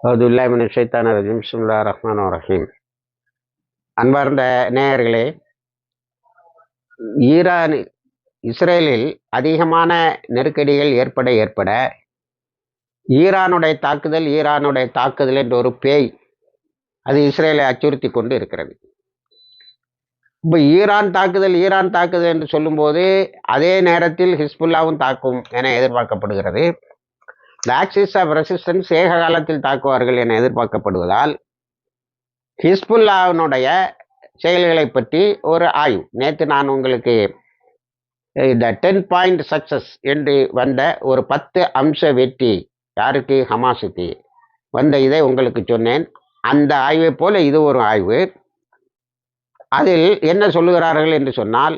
அதுல்லாமின் ஷைத்தான ரஜீம். சுல்லா ரஹ்மான் ரஹீம். அன்பார்ந்த நேயர்களே ஈரான் இஸ்ரேலில் அதிகமான நெருக்கடிகள் ஏற்பட ஏற்பட ஈரானுடைய தாக்குதல் ஈரானுடைய தாக்குதல் என்ற ஒரு பேய் அது இஸ்ரேலை அச்சுறுத்தி கொண்டு இருக்கிறது. இப்போ ஈரான் தாக்குதல் ஈரான் தாக்குதல் என்று சொல்லும்போது அதே நேரத்தில் ஹிஸ்புல்லாவும் தாக்கும் என எதிர்பார்க்கப்படுகிறது. இந்த ஆக்சிஸ் ஆஃப் ரெசிஸ்டன்ஸ் ஏக காலத்தில் தாக்குவார்கள் என எதிர்பார்க்கப்படுவதால் ஹிஸ்புல்லாவினுடைய செயல்களை பற்றி ஒரு ஆய்வு. நேற்று நான் உங்களுக்கு இந்த டென் பாயிண்ட் சக்சஸ் என்று வந்த ஒரு பத்து அம்ச வெற்றி யாருக்கு? ஹமாசுக்கு வந்த இதை உங்களுக்கு சொன்னேன். அந்த ஆய்வை போல இது ஒரு ஆய்வு. அதில் என்ன சொல்லுகிறார்கள் என்று சொன்னால்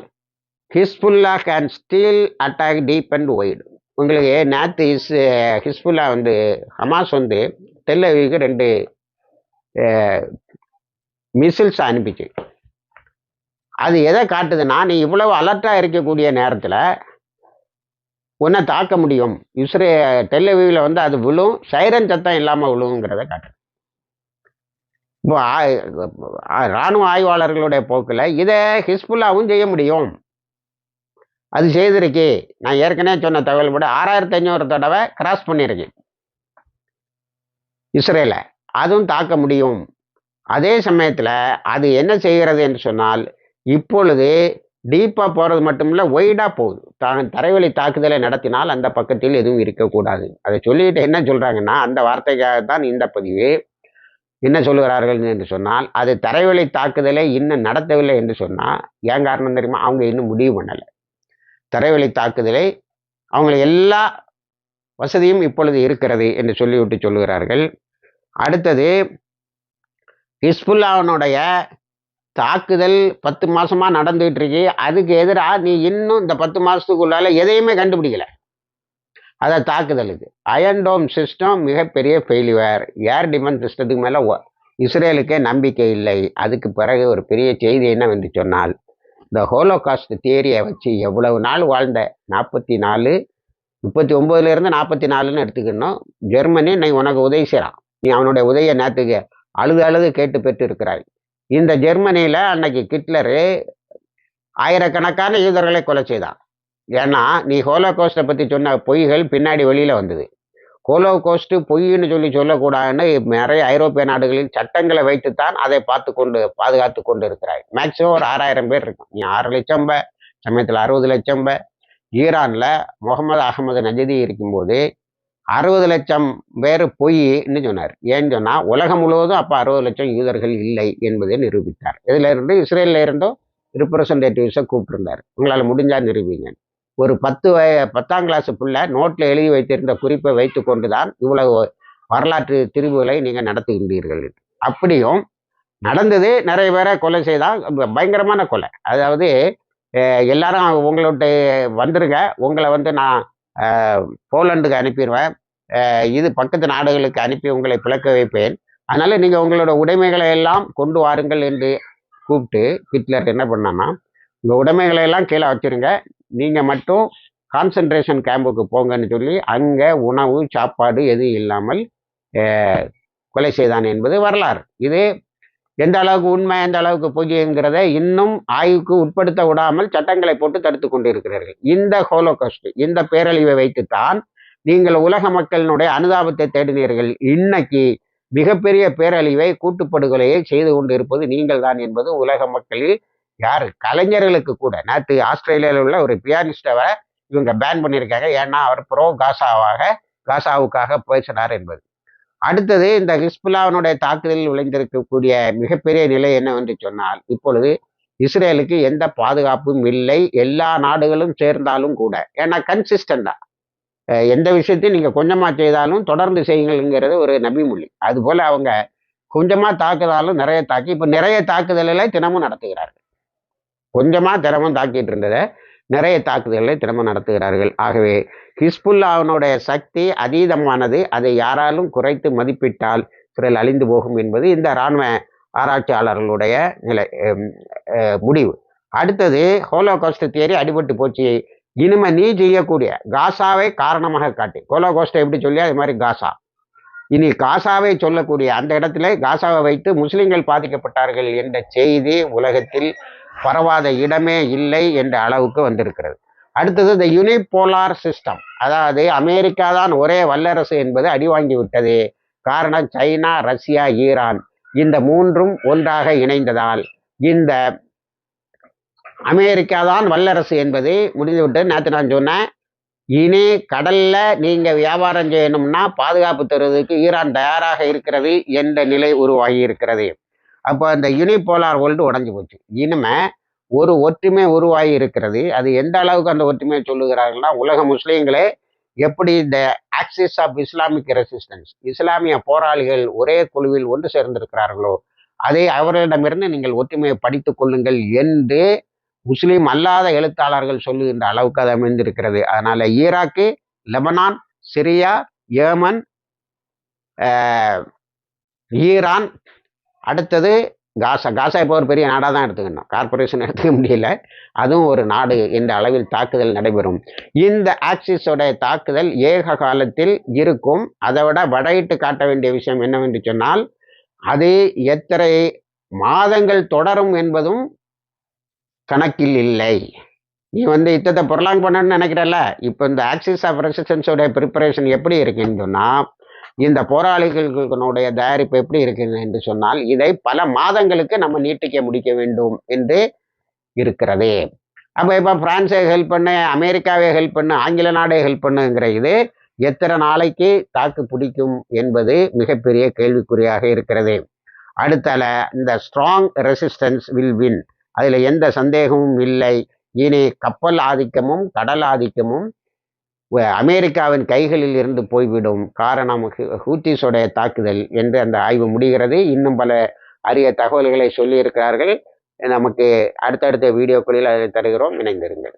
Hezbollah can still attack deep and wide உங்களுக்கு நேற்று இஸ் ஹிஸ்புல்லா வந்து ஹமாஸ் வந்து தெல்லவிக்கு ரெண்டு மிசில்ஸ் அனுப்பிச்சு அது எதை காட்டுதுன்னா நீ இவ்வளவு அலர்ட்டாக இருக்கக்கூடிய நேரத்தில் உன்னை தாக்க முடியும் இஸ்ரே டெல்லவியில் வந்து அது விழும் சைரன் சத்தம் இல்லாமல் விழுங்கிறத காட்டுது இப்போ இராணுவ ஆய்வாளர்களுடைய போக்கில் இதை ஹிஸ்புல்லாவும் செய்ய முடியும் அது செய்திருக்கு. நான் ஏற்கனவே சொன்ன தகவல் கூட ஆறாயிரத்தி ஐநூறு தடவை கிராஸ் பண்ணியிருக்கு இஸ்ரேலை. அதுவும் தாக்க முடியும். அதே சமயத்தில் அது என்ன செய்கிறது என்று சொன்னால் இப்பொழுது டீப்பாக போகிறது மட்டுமில்ல ஒய்டாக போகுது. தான் தரைவழி தாக்குதலை நடத்தினால் அந்த பக்கத்தில் எதுவும் இருக்கக்கூடாது. அதை சொல்லிட்டு என்ன சொல்கிறாங்கன்னா அந்த வார்த்தைக்காக தான் இந்த பதிவு. என்ன சொல்லுகிறார்கள் என்று சொன்னால் அது தரைவழி தாக்குதலை இன்னும் நடத்தவில்லை என்று சொன்னால் ஏன் காரணம் தெரியுமா? அவங்க இன்னும் முடிவு பண்ணலை. தரைவழி தாக்குதலை அவங்க எல்லா வசதியும் இப்பொழுது இருக்கிறது என்று சொல்லிவிட்டு சொல்லுகிறார்கள். அடுத்தது ஹிஸ்புல்லாவினுடைய தாக்குதல் பத்து மாதமாக நடந்துகிட்டு இருக்கு. அதுக்கு எதிராக நீ இன்னும் இந்த பத்து மாசத்துக்குள்ளால எதையுமே கண்டுபிடிக்கல. அதை தாக்குதலுக்கு அயன்டோம் சிஸ்டம் மிகப்பெரிய ஃபெயிலியர் ஏர் டிஃபென்ஸ் சிஸ்டத்துக்கு மேலே இஸ்ரேலுக்கே நம்பிக்கை இல்லை. அதுக்கு பிறகு ஒரு பெரிய செய்தி என்னவென்று சொன்னால் இந்த ஹோலோகாஸ்ட் தியரியை வச்சு எவ்வளவு நாள் வாழ்ந்த? நாற்பத்தி நாலு முப்பத்தி ஒம்போதுலேருந்து நாற்பத்தி நாலுன்னு எடுத்துக்கணும். ஜெர்மனி நீ உனக்கு உதவி செய்கிறான் நீ அவனுடைய உதவியை நேற்றுக்கு அழுது அழுது கேட்டு பெற்று இருக்கிறாய் இந்த ஜெர்மனியில் அன்னைக்கு கிட்லரு ஆயிரக்கணக்கான யூதர்களை கொலை செய்தான். ஏன்னா நீ ஹோலோகோஸ்டை பற்றி சொன்ன பொய்கள் பின்னாடி வெளியில் வந்தது. கோலோ கோஸ்ட்டு பொய்ன்னு சொல்லி சொல்லக்கூடாதுன்னு நிறைய ஐரோப்பிய நாடுகளில் சட்டங்களை வைத்துத்தான் அதை பார்த்து கொண்டு பாதுகாத்து கொண்டு இருக்கிறாய் மேக்சிமம் ஒரு ஆறாயிரம் பேர் இருக்கும். நீ ஆறு லட்சம் ப சமயத்தில் அறுபது லட்சம் ப. ஈரானில் முகமது அகமது நஜதி இருக்கும்போது அறுபது லட்சம் பேர் பொய்ன்னு சொன்னார். ஏன்னு சொன்னால் உலகம் முழுவதும் அப்போ அறுபது லட்சம் யூதர்கள் இல்லை என்பதை நிரூபித்தார். இதில் இருந்து இஸ்ரேலில் இருந்தும் ரிப்ரசன்டேட்டிவ்ஸை கூப்பிட்டுருந்தார். உங்களால் முடிஞ்சால் நிரூபிங்க. ஒரு பத்து வய பத்தாம் கிளாஸ் பிள்ளை நோட்டில் எழுதி வைத்திருந்த குறிப்பை வைத்து கொண்டு தான் இவ்வளவு வரலாற்று திரிவுகளை நீங்கள் நடத்துகின்றீர்கள். அப்படியும் நடந்தது நிறைய பேரை கொலை செய்தால் பயங்கரமான கொலை. அதாவது எல்லாரும் உங்கள்கிட்ட வந்துருங்க. உங்களை வந்து நான் போலண்டுக்கு அனுப்பிடுவேன் இது பக்கத்து நாடுகளுக்கு அனுப்பி உங்களை பிளக்க வைப்பேன். அதனால் நீங்கள் உங்களோட உடைமைகளை எல்லாம் கொண்டு வாருங்கள் என்று கூப்பிட்டு ஹிட்லர் என்ன பண்ணான்னா உங்கள் உடைமைகளை எல்லாம் கீழே வச்சுருங்க. நீங்கள் மட்டும் கான்சன்ட்ரேஷன் கேம்புக்கு போங்கன்னு சொல்லி அங்கே உணவு சாப்பாடு எதுவும் இல்லாமல் கொலை செய்தான் என்பது வரலாறு. இது எந்த அளவுக்கு உண்மை எந்த அளவுக்கு பொய்ங்கிறத இன்னும் ஆய்வுக்கு உட்படுத்த விடாமல் சட்டங்களை போட்டு தடுத்து கொண்டிருக்கிறார்கள். இந்த ஹோலோகாஸ்ட் இந்த பேரழிவை வைத்துத்தான் நீங்கள் உலக மக்களினுடைய அனுதாபத்தை தேடினீர்கள். இன்னைக்கு மிகப்பெரிய பேரழிவை கூட்டுப்படுகொலையை செய்து கொண்டு இருப்பது நீங்கள் தான் என்பது உலக மக்களில் யார்? கலைஞர்களுக்கு கூட. நேற்று ஆஸ்திரேலியாவில் உள்ள ஒரு பியானிஸ்டவை இவங்க பேன் பண்ணியிருக்காங்க. ஏன்னா அவர் ப்ரோ காசாவாக காசாவுக்காக பேசினார் என்பது. அடுத்தது இந்த ஹிஸ்புல்லாவினுடைய தாக்குதலில் விளைந்திருக்கக்கூடிய மிகப்பெரிய நிலை என்னவென்று சொன்னால் இப்பொழுது இஸ்ரேலுக்கு எந்த பாதுகாப்பும் இல்லை. எல்லா நாடுகளும் சேர்ந்தாலும் கூட. ஏன்னா கன்சிஸ்டண்டா எந்த விஷயத்தையும் நீங்கள் கொஞ்சமாக செய்தாலும் தொடர்ந்து செய்யுங்கள்ங்கிறது ஒரு நபிமொழி. அதுபோல் அவங்க கொஞ்சமாக தாக்குதாலும் நிறைய தாக்கி இப்போ நிறைய தாக்குதல்களை தினமும் நடத்துகிறார்கள். கொஞ்சமாக தினமும் தாக்கிட்டு இருந்ததை நிறைய தாக்குதல்களை தினமும் நடத்துகிறார்கள். ஆகவே ஹிஸ்புல்லாவினுடைய சக்தி அதீதமானது. அதை யாராலும் குறைத்து மதிப்பிட்டால் இஸ்ரேல் அழிந்து போகும் என்பது இந்த இராணுவ ஆராய்ச்சியாளர்களுடைய நிலை முடிவு. அடுத்தது ஹோலோகாஸ்ட் தியரி அடிபட்டு போச்சு. இனிமே நீ செய்யக்கூடிய காசாவை காரணமாக காட்டி. ஹோலோகாஸ்ட்டை எப்படி சொல்லி அது மாதிரி காசா. இனி காசாவை சொல்லக்கூடிய அந்த இடத்துல காசாவை வைத்து முஸ்லிம்கள் பாதிக்கப்பட்டார்கள் என்ற செய்தி உலகத்தில் பரவாத இடமே இல்லை என்ற அளவுக்கு வந்திருக்கிறது. அடுத்தது இந்த யுனிபோலார் சிஸ்டம் அதாவது அமெரிக்கா தான் ஒரே வல்லரசு என்பது அடிவாங்கி விட்டது. காரணம் சைனா ரஷ்யா ஈரான். இந்த மூன்றும் ஒன்றாக இணைந்ததால் இந்த அமெரிக்கா தான் வல்லரசு என்பது முடிந்துவிட்டு நேற்று நான் சொன்னேன் இனி கடல்ல நீங்க வியாபாரம் செய்யணும்னா பாதுகாப்பு தருவதற்கு ஈரான் தயாராக இருக்கிறது என்ற நிலை உருவாகி இருக்கிறது. அப்போ அந்த யூனிபோலார் வேர்ல்டு உடஞ்சி போச்சு. இனிமே ஒரு ஒற்றுமை உருவாகி இருக்கிறது. அது எந்த அளவுக்கு அந்த ஒற்றுமையை சொல்லுகிறார்கள்னா உலக முஸ்லீம்களே எப்படி இந்த ஆக்சிஸ் ஆஃப் இஸ்லாமிக் ரெசிஸ்டன்ஸ் இஸ்லாமிய போராளிகள் ஒரே குழுவில் ஒன்று சேர்ந்திருக்கிறார்களோ அதை அவர்களிடமிருந்து நீங்கள் ஒற்றுமையை படித்துக் கொள்ளுங்கள் என்று முஸ்லீம் அல்லாத எழுத்தாளர்கள் சொல்லுகின்ற அளவுக்கு அது அமைந்திருக்கிறது. அதனால Iraq Lebanon Syria Yemen Iran அடுத்தது காசா காசா இப்போ ஒரு பெரிய நாடாக தான் எடுத்துக்கணும். கார்பரேஷன் எடுத்துக்க முடியல. அதுவும் ஒரு நாடு என்ற அளவில் தாக்குதல் நடைபெறும். இந்த ஆக்சிஸோட தாக்குதல் ஏக காலத்தில் இருக்கும். அதை விட வடையிட்டு காட்ட வேண்டிய விஷயம் என்னவென்று சொன்னால் அது எத்தனை மாதங்கள் தொடரும் என்பதும் கணக்கில் இல்லை. நீ வந்து யுத்தத்தை பொருளாங் பண்ணணும்னு நினைக்கிறல்ல. இப்போ இந்த ஆக்சிஸ் ஆஃப் ரெசிஸ்டன்ஸோட ப்ரிப்பரேஷன் எப்படி இருக்குன்னு சொன்னால் இந்த போராளிகளுடைய தயாரிப்பு எப்படி இருக்கிறது என்று சொன்னால் இதை பல மாதங்களுக்கு நம்ம நீட்டிக்க முடிக்க வேண்டும் என்று இருக்கிறது. அப்போ இப்போ பிரான்ஸை ஹெல்ப் பண்ணு அமெரிக்காவை ஹெல்ப் பண்ணு ஆங்கில நாடே ஹெல்ப் பண்ணுங்கிற இது எத்தனை நாளைக்கு தாக்கு பிடிக்கும் என்பது மிகப்பெரிய கேள்விக்குறியாக இருக்கிறது. அடுத்தால இந்த ஸ்ட்ராங் ரெசிஸ்டன்ஸ் வில் வின் அதில் எந்த சந்தேகமும் இல்லை. இனி கப்பல் ஆதிக்கமும் கடல் ஆதிக்கமும் அமெரிக்காவின் கைகளில் இருந்து போய்விடும் காரணம் ஹூ- ஹூத்திஸோடைய தாக்குதல் என்று அந்த ஆய்வு முடிகிறது. இன்னும் பல அரிய தகவல்களை சொல்லியிருக்கிறார்கள். நமக்கு அடுத்தடுத்த வீடியோக்களில் அதை தருகிறோம். இணைந்திருங்கள்.